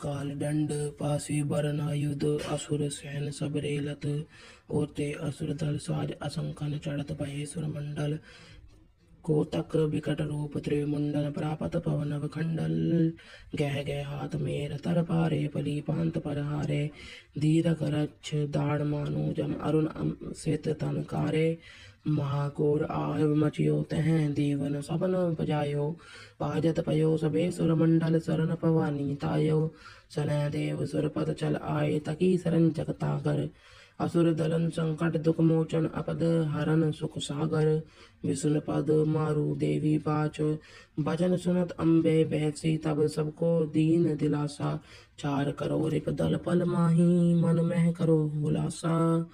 काल दंड पासी बरन आयुध असुर सैन सब रेलत होते असुर दल साज असंखन चढ़त भये सुर मंडल कोतक विकट रूप त्रिमुंडन प्रापत पवन खंडल गह गह हाथ मेर तर पारे पली पांत पर हारे धीर दाड़ मानो जम अरुण सित तन कारे। महाकोर आयव मचियो तह देवन सबन बजायो पाजत पयो सबे सुर मंडल सरन पवानी तायो। सन देव सुर पद चल आए तकी सरन जगतागर। असुर दलन संकट दुख मोचन अपद हरन सुख सागर। विष्णु पद मारु देवी पाच। भजन सुनत अम्बे बहसी, तब सबको दीन दिलासा। चार करो रिप दल पल माही, मन मह करो हुलासा।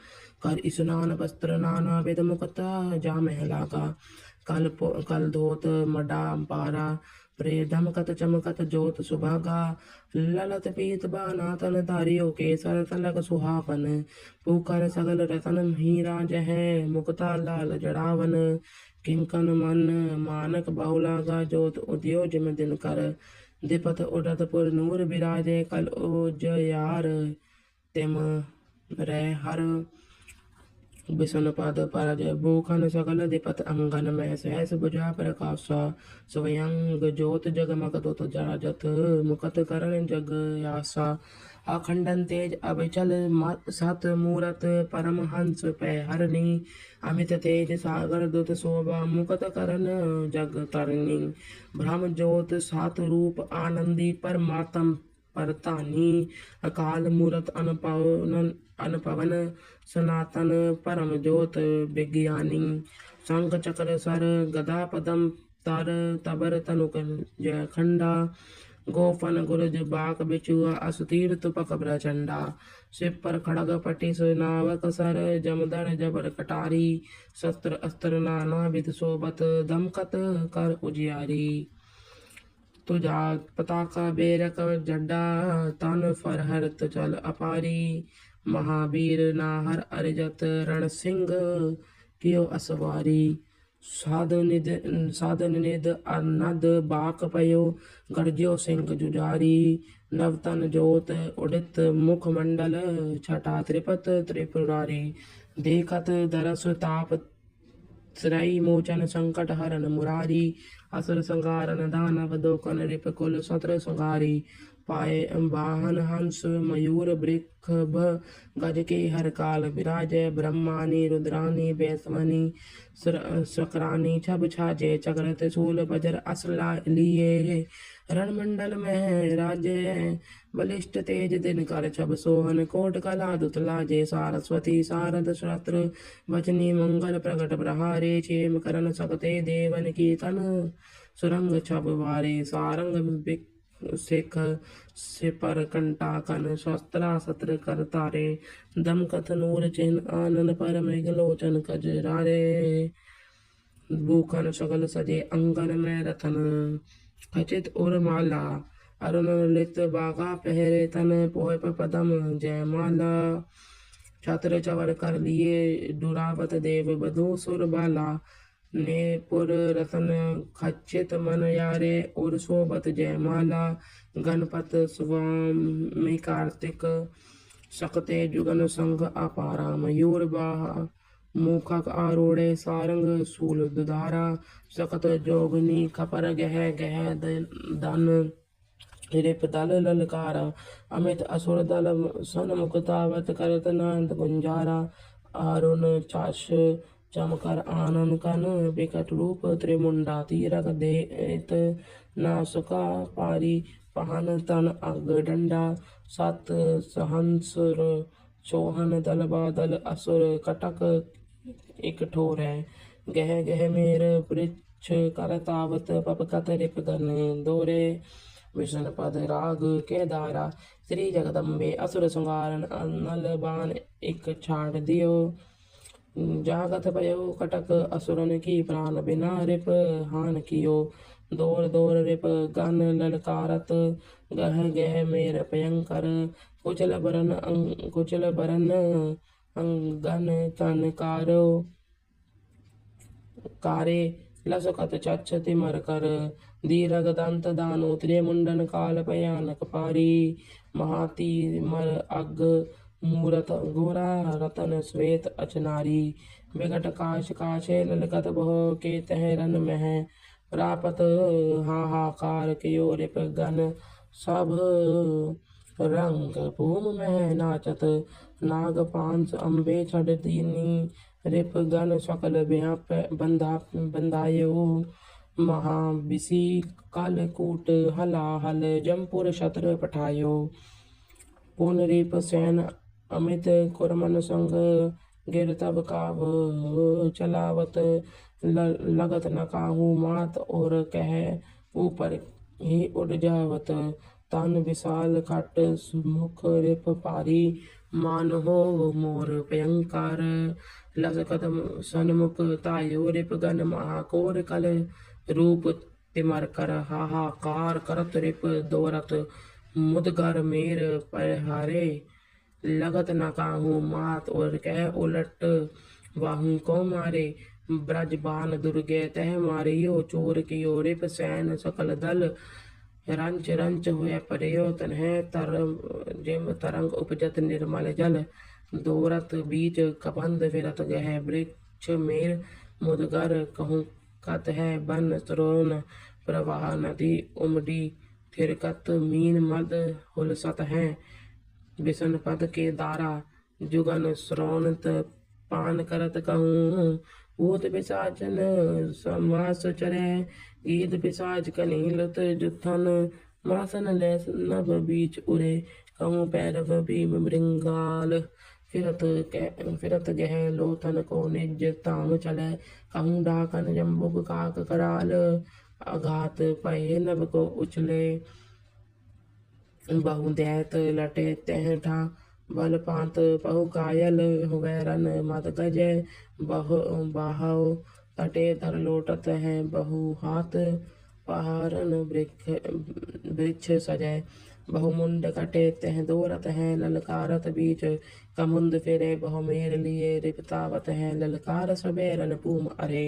कर स्नान वस्त्र नाना विध मुकता जा लागा कल कल धोत मडा पारा प्रे धमकत चमकत जोत सुभागा। ललत पीत बाना तन धारियो केसर तलक सुहावन। पूकर सगल रतन हीरा जह मुक्ता लाल जड़ावन। किंकन मन मानक बहुलागा जोत उद्योज में दिन कर दिपत उड़त पुर नूर विराजे कल उजयार तिम रे हर बिसन पद परजय भूखन सकल दिपत अंगन में सहस बुझा प्रकाश स्वयं जग आसा अखंडन तेज अभिचल सत मूरत परम हंस पे हरणी अमित तेज सागर दुत शोभा मुकत करण जग तरणी ब्रह्म ज्योत सात रूप आनंदी परमात्म परतानी अकाल मूरत अनपवन अनपवन सनातन परम ज्योत विज्ञानी शंख चक्र सर गदा पदम तर तबर तनुक जय खंडा गोफन गुरज बाक बिचुआ असुतीर तुपक प्रचंडा शिव पर खड़ग पटि सुनावक सर जमदर जबर कटारी शस्त्र अस्त्र नाना विध सोबत दमकत कर उजियारी तुझा पताका बेरक जड्डा तन फरहरत चल अपारी महावीर नाहर अरिजत रण सिंह कियो असवारी साध निध साध निध अनद बाक पयो गर्जो सिंह जुजारी नवतन जोत उदित मुख मंडल छटा त्रिपत त्रिपुरारी देखत दरस ताप श्रई मोचन संकट हरन मुरारी असुर संगारन दानव दोकन रिप कुल सत्र संगारी पाए वाहन हंस मयूर वृक्ष गज के हर काल विराज ब्रह्मानी रुद्रानी वैश्वनी शक्रानी छब छाजे चक्रत त्रिशूल बजर असला लिए रण मंडल में राज्य बलिष्ठ तेज दिन कर छब सोहन, कोट कला दुतला जे सारस्वती सारद शस्त्र, वचनी मंगल प्रकट प्रहारे। क्षेम करण सकते देवन की तन सुरंग छब वारे। सारंग सिख सिपर कंटाकन शस्त्रा सत्र कर तारे दम कथ नूर चिन्ह, आनंद पर मृगलोचन कजरारे। भूखन सगल सजे, अंगन में रतन खचित उर माला। अरुण लित बागा पहरे तन पोय पर पदम। जय माला। छत्र चवर कर लिए दुरावत देव बधु सुर बाला। ने पुर रतन खचित मन यारे और सोबत जय माला। गणपत स्वामी कार्तिक। सकते जुगन संघ अपारा मयूर बाहा। मुखक आरोड़े, सारंग सूल दुधारा सकत जोगनी, खपर, गह गह, दन रिप दल ललकारा, अमित, असुर, दल, सन, मुक्तावत, करत, नंद, गुंजारा अरुण चाश, चमकर आनन कन, विकट रूप, त्रिमुंडा, तीरक, देत, नासुका, पारी, पहन, तन, अग, डंडा, सत सहंस चौहन, दल, बादल, असुर, कटक एक ठोर है। गह गह मेर वृक्ष करतावत पपकत रिप गन दोरे। विष्णु पद राग के दारा। श्री जगदम्बे असुर संगारन अनल बाण एक छाड़ दियो। जागत भयो कटक असुरन की प्राण बिना रिप हान कियो। दौर दौर रिप गन ललकारत। गह गह मेर भयंकर कुचल बरन अंग कुचल बरन चच्छ तिमर कर। दीर्घ दंत दानो त्रिमुंडन काल भयानक पारी। महाती मर अग मूरत गोरा रतन श्वेत अचनारी। विकट काश काशे ललकत भो के तहरन मह। प्रापत हाहाकार कियो रिप गन। सब रंग भूम में नाचत। नाग पांस अम्बे छड़ दीनी, रिप गन सकल व्याप बंधा बंधायो महाविशी कालकूट हलाहल जमपुर शत्र पठायो पुनरीप सैन अमित कुरमन संग गिर तब काव चलावत, ल- लगत न काहू मात और कह ऊपर ही उड़ जावत। तन विशाल खट मुख रिप पारी। मान हो मोर भयंकर। लसकत सन्मुख तायो रिप गन महाकोर कल। रूप तिमर कर हाहाकार करत रिप दोरत। मुदगर मेर पहारे। लगत न काहू मात और कह उलट वाहू को मारे। ब्रज बान दुर्गे तह मारियो, चोर कियो रिप सैन सकल दल। रंच रंच हुए परयो तन्हे तर जिम तरंग उपजत निर्मल जल दोरत बीच कबंध फिरत गह वृक्ष मेर मुदगर कहूँ कत है बन स्रोन प्रवाह नदी उमड़ी थिरकत मीन मद हुलसत है बिसन पद के दारा जुगन श्रोणत पान करत कहूँ भूत पिशाचन समास चरे गीत पिशाच कनीलत जुथन, मासन लेस नभ बीच उरे कहूँ पैरव भीम मृंगाल, फिरत कह फिरत गह लोथन को निज ताम चले कहूँ डाकन जम्बुक काक कराल, आघात पहे नभ को उछले। बहु दैत लटे तह ठा बल पांत बहु कायल हुए रन मत गजे बहु बाहु तटे धर लोटत है बहु हाथ पहारन वृक्ष वृक्ष सजय बहुमुंड कटे तह दोरत है ललकारत बीच कमुंद फिरे बहु मेर लिए रिपतावत है ललकार सबे रन पूम अरे